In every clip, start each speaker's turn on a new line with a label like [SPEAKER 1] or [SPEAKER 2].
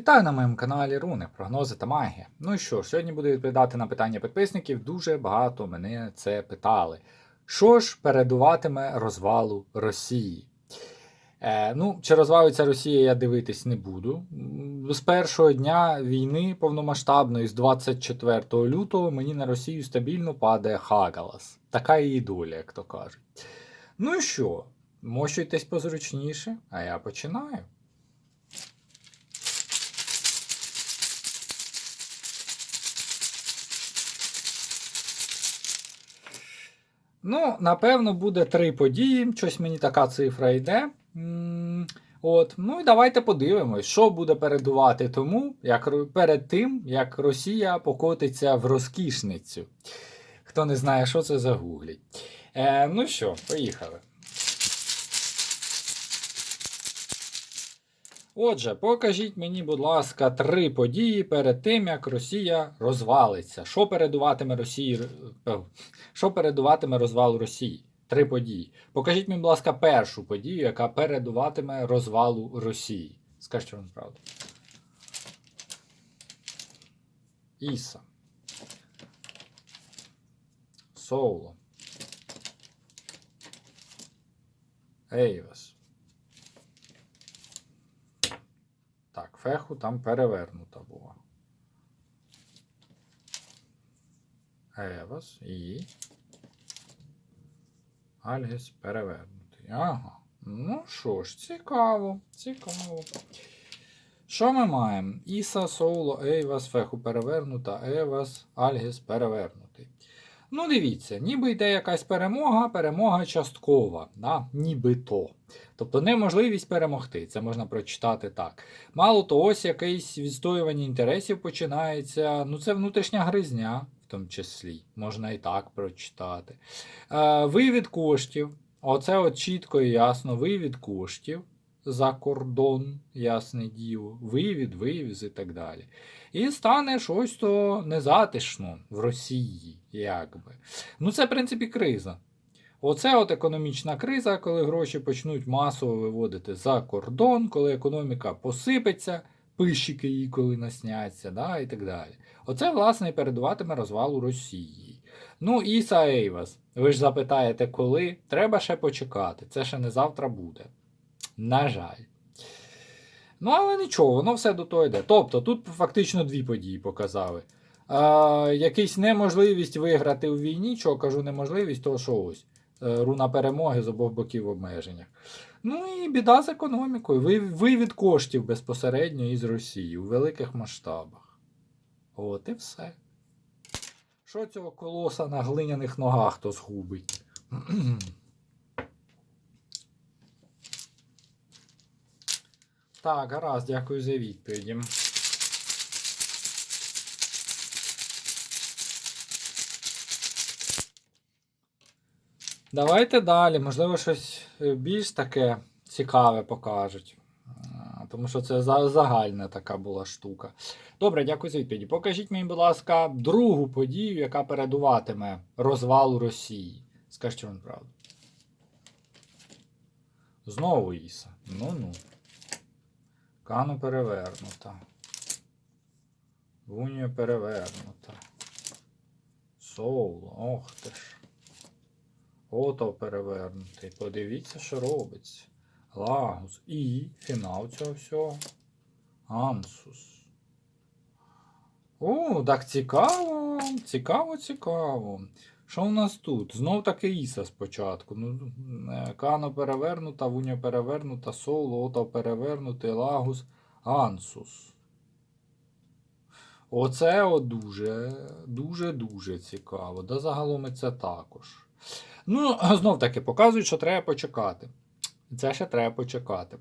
[SPEAKER 1] Вітаю на моєму каналі Руни, прогнози та магія. Ну і що сьогодні буду відповідати на питання підписників. Дуже багато мене це питали. Що ж передуватиме розвалу Росії? Е, ну, чи розвалиться Росія, я дивитись не буду. З першого дня війни повномасштабної, з 24 лютого, мені на Росію стабільно падає Хагалас. Така її доля, як то кажуть. Ну і що? Мощуйтесь позручніше, а я починаю. Ну, напевно, буде три події. Щось мені така цифра йде. От, ну і давайте подивимось, що буде передувати тому, як перед тим, як Росія покотиться в розкішницю. Хто не знає, що це загугліть. Е, ну що, поїхали. Отже, покажіть мені, будь ласка, три події перед тим, як Росія розвалиться. Що передуватиме Росії? е, що передуватиме розвалу Росії? Три події. Покажіть мені, будь ласка, першу подію, яка передуватиме розвалу Росії. Скажіть вам правду. Іса. Соло. Ейвас. Так, феху там перевернута була. Евас і. Альгіс перевернутий. Ага. Ну що ж, цікаво, цікаво. Що ми маємо? Іса, Соуло, Ейвас, Феху перевернута, Евас, Альгіс перевернутий. Ну, дивіться, ніби йде якась перемога, перемога часткова, да? нібито. Тобто неможливість перемогти, це можна прочитати так. Мало того, ось якесь відстоювання інтересів починається. Ну, це внутрішня гризня, в тому числі, можна і так прочитати. Е, вивід коштів. Оце от чітко і ясно. Вивід коштів за кордон, ясне діло, вивід, вивіз і так далі. І стане щось то незатишно в Росії, якби. Ну, це, в принципі, криза. Оце от економічна криза, коли гроші почнуть масово виводити за кордон, коли економіка посипеться, пищики її коли насняться, да, і так далі. Оце, власне, і передуватиме розвалу Росії. Ну, Іса Ейвас. Ви ж запитаєте, коли? Треба ще почекати. Це ще не завтра буде. На жаль. Ну, але нічого, воно все до того йде. Тобто, тут фактично дві події показали. Е, якийсь неможливість виграти у війні, чого кажу неможливість, то що ось. е, Руна перемоги з обох боків обмеженнях. Ну і біда з економікою. Вивід коштів безпосередньо із Росії у великих масштабах. От і все. Що цього колоса на глиняних ногах то згубить? Так, гаразд, дякую за відповіді. Давайте далі. Можливо, щось е, більш таке цікаве покажуть. Тому що це загальна така була штука. Добре, дякую за відповіді. Покажіть мені, будь ласка, другу подію, яка передуватиме розвалу Росії. Скажіть вам правду. Знову Іса. Ну-ну. Кану перевернута. Вунію перевернута. Соуло, ох ти ж. Ото перевернутий. Подивіться, що робиться. Лагус. І фінал цього всього. Ансус. О, так цікаво. Цікаво, цікаво. Що в нас тут? Знов таки Іса спочатку. Ну, е, Кано перевернута, Вуня перевернута, Соло, Ото перевернутий, Лагус, Ансус. Оце от дуже, дуже, дуже цікаво. Да загалом і це також. Ну, знов таки показують, що треба почекати. Це ще треба почекати.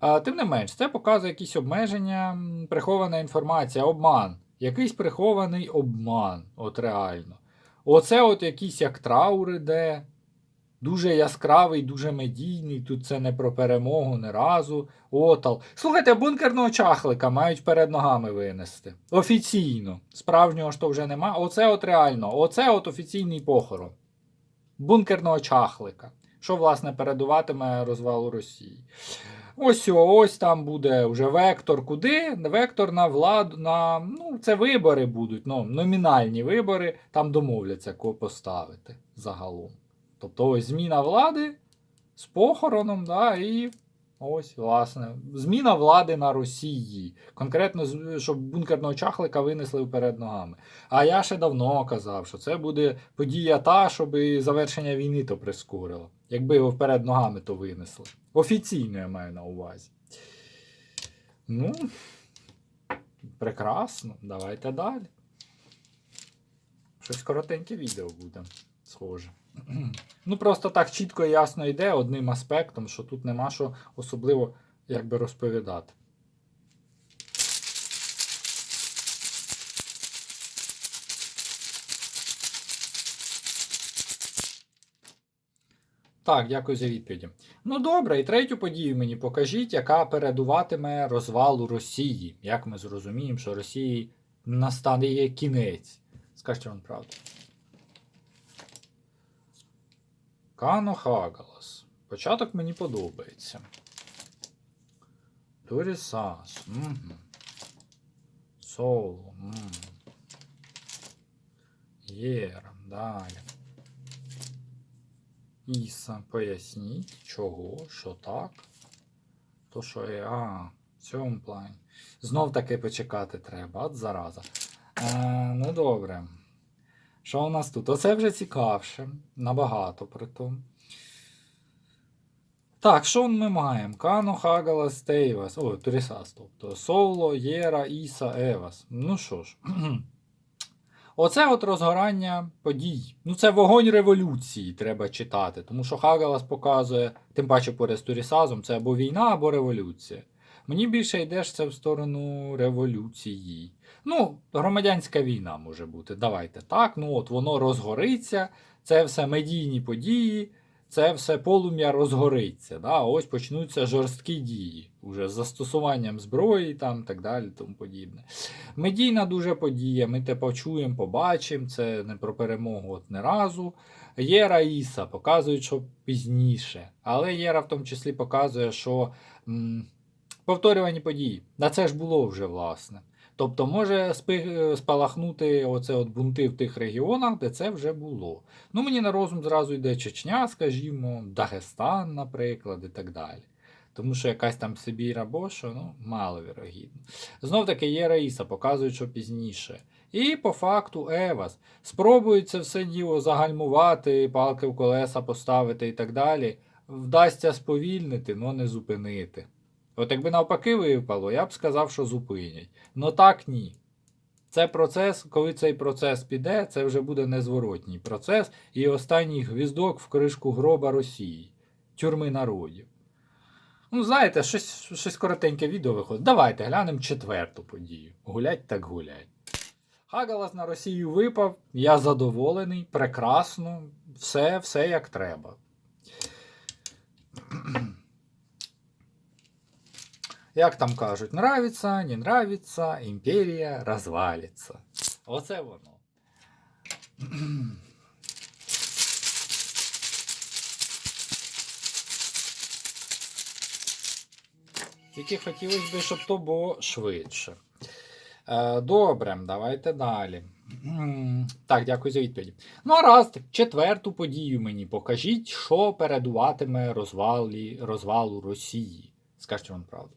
[SPEAKER 1] А, тим не менш, це показує якісь обмеження, прихована інформація, обман. Якийсь прихований обман, от реально. Оце от якийсь як траур іде. Дуже яскравий, дуже медійний. Тут це не про перемогу, не разу. Отал. Слухайте, бункерного чахлика мають перед ногами винести. Офіційно. Справжнього ж то вже нема. Оце от реально. Оце от офіційний похорон. Бункерного чахлика. Що, власне, передуватиме розвалу Росії. Ось ось там буде вже вектор куди? Вектор на владу, на. Ну, це вибори будуть, ну, номінальні вибори, там домовляться, кого поставити загалом. Тобто ось зміна влади з похороном, да, і ось, власне, зміна влади на Росії. Конкретно, щоб бункерного чахлика винесли вперед ногами. А я ще давно казав, що це буде подія та, щоб і завершення війни то прискорило. Якби його вперед ногами то винесли. Офіційно я маю на увазі. Ну, прекрасно. Давайте далі. Щось коротеньке відео буде, схоже. Ну, просто так чітко і ясно йде одним аспектом, що тут нема що особливо якби розповідати. Так, дякую за відповіді. Ну добре, і третю подію мені покажіть, яка передуватиме розвалу Росії. Як ми зрозуміємо, що Росії настане кінець. Скажіть вам правду. Кано Хагалас. Початок мені подобається. Турісас. Угу. Соло. Угу. Єра. Далі. Іса, поясніть, чого, що так. То що я. А, в цьому плані. Знов таки почекати треба, от зараза. Е, ну добре. Що у нас тут? Оце вже цікавше. Набагато при тому. Так, що ми маємо? Кано, Хагалас, Тейвас. О, Турісас, тобто Соло, Єра, Іса, Евас. Ну що ж. Оце от розгорання подій. Ну, це вогонь революції треба читати, тому що Хагалас показує, тим паче поряд з Турісазом, це або війна, або революція. Мені більше йдеш це в сторону революції. Ну, громадянська війна може бути. Давайте так. Ну от воно розгориться, це все медійні події, це все полум'я розгориться. Да? Ось почнуться жорсткі дії, уже з застосуванням зброї там так далі, тому подібне. Медійна дуже подія, ми те почуємо, побачимо, це не про перемогу от не разу. Єра Іса показують, що пізніше. Але Єра в тому числі показує, що м, повторювані події. На це ж було вже власне. Тобто може спалахнути оце от бунти в тих регіонах, де це вже було. Ну, мені на розум зразу йде Чечня, скажімо, Дагестан, наприклад, і так далі. Тому що якась там Сибір або що, ну, маловірогідно. Знов таки є Раїса, показують, що пізніше. І по факту Евас. Спробують це все діло загальмувати, палки в колеса поставити і так далі. Вдасться сповільнити, але не зупинити. От якби навпаки випало, я б сказав, що зупинять. Но так ні. Це процес, коли цей процес піде, це вже буде незворотній процес і останній гвіздок в кришку гроба Росії, тюрми народів. Ну, знаєте, щось, щось коротеньке відео виходить. Давайте глянемо четверту подію. Гулять так гулять. Хагалас на Росію випав, я задоволений, прекрасно, все, все як треба. Як там кажуть, нравится, не нравится, імперія розвалиться. Оце воно. Тільки хотілося б, щоб то було швидше. Е, Добре, давайте далі. Так, дякую за відповідь. Ну, а четверту подію мені покажіть, що передуватиме розвалі, розвалу Росії. Скажіть вам правду.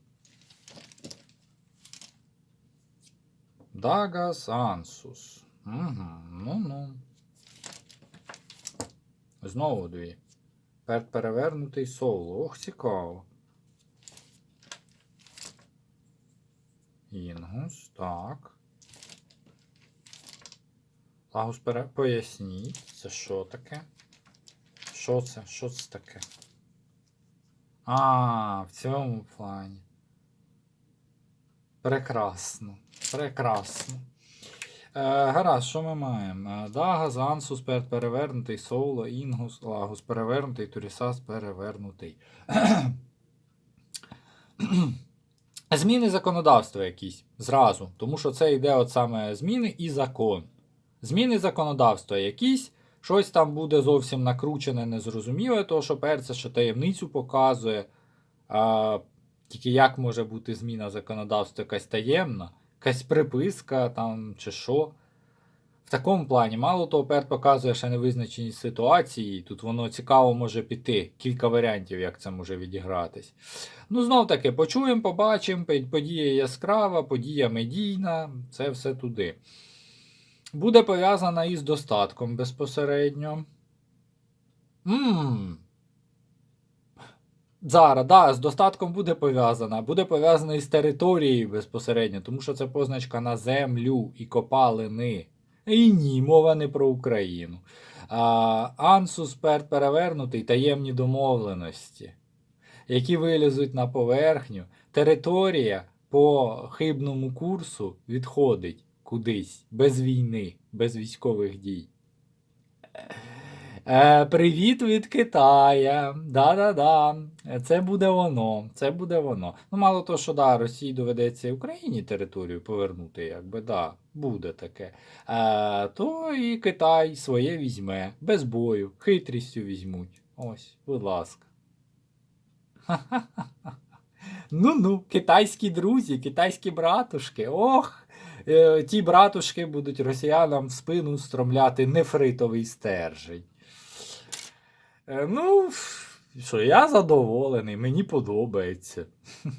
[SPEAKER 1] Дагас Ансус. Угу, ну-ну. Знову дві. Пер- Перевернутий соло. Ох, цікаво. Інгус, так. Лагус пере... Поясніть, це що таке? Що це? Що це таке? А, в цьому плані. Прекрасно. Прекрасно. Е, гаразд, що ми маємо? Е, Дагас, Ансус перевернутий, Соло, Інгус, Лагус перевернутий, Турісас перевернутий. Зміни законодавства якісь зразу, тому що це йде от саме зміни і закон. Зміни законодавства якісь, щось там буде зовсім накручене, незрозуміле, того що перце, що таємницю показує. А, Тільки як може бути зміна законодавства якась таємна, якась приписка там чи що. В такому плані, мало того, перт показує ще невизначеність ситуації, тут воно цікаво може піти. Кілька варіантів, як це може відігратись. Ну, знов таки, почуємо, побачимо, подія яскрава, подія медійна, це все туди. Буде пов'язана із достатком безпосередньо. Ммм. Зараз, да, з достатком буде пов'язана. Буде пов'язана із територією безпосередньо, тому що це позначка на землю і копалини. І ні, мова не про Україну. А, Ансус пер перевернутий таємні домовленості, які вилізуть на поверхню. Територія по хибному курсу відходить кудись без війни, без військових дій. Е, привіт від Китая. Да-да-да. Це буде воно. Це буде воно. Ну, мало того, що да, Росії доведеться Україні територію повернути, якби да, буде таке. Е, то і Китай своє візьме, без бою, хитрістю візьмуть. Ось, будь ласка. Ну-ну, китайські друзі, китайські братушки. Ох, е, ті братушки будуть росіянам в спину стромляти нефритовий стержень. Е, Ну, що, я задоволений, мені подобається.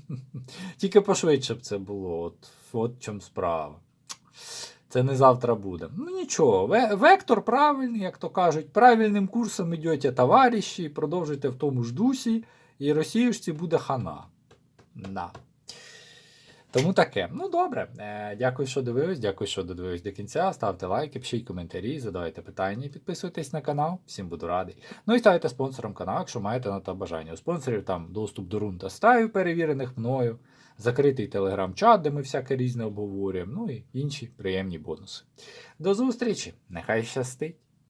[SPEAKER 1] Тільки пошвидше б це було. От, от чому справа. Це не завтра буде. Ну нічого, вектор правильний, як то кажуть, правильним курсом йдете, товариші, продовжуйте в тому ж дусі, і росіюшці буде хана. Да. Тому таке. Ну добре. Е, дякую, що дивились. Дякую, що додивились до кінця. Ставте лайки, пишіть коментарі, задавайте питання, і підписуйтесь на канал. Всім буду радий. Ну і ставайте спонсором каналу, якщо маєте на то бажання. У спонсорів там доступ до рун та стаю, перевірених мною, закритий телеграм-чат, де ми всяке різне обговорюємо, ну і інші приємні бонуси. До зустрічі! Нехай щастить!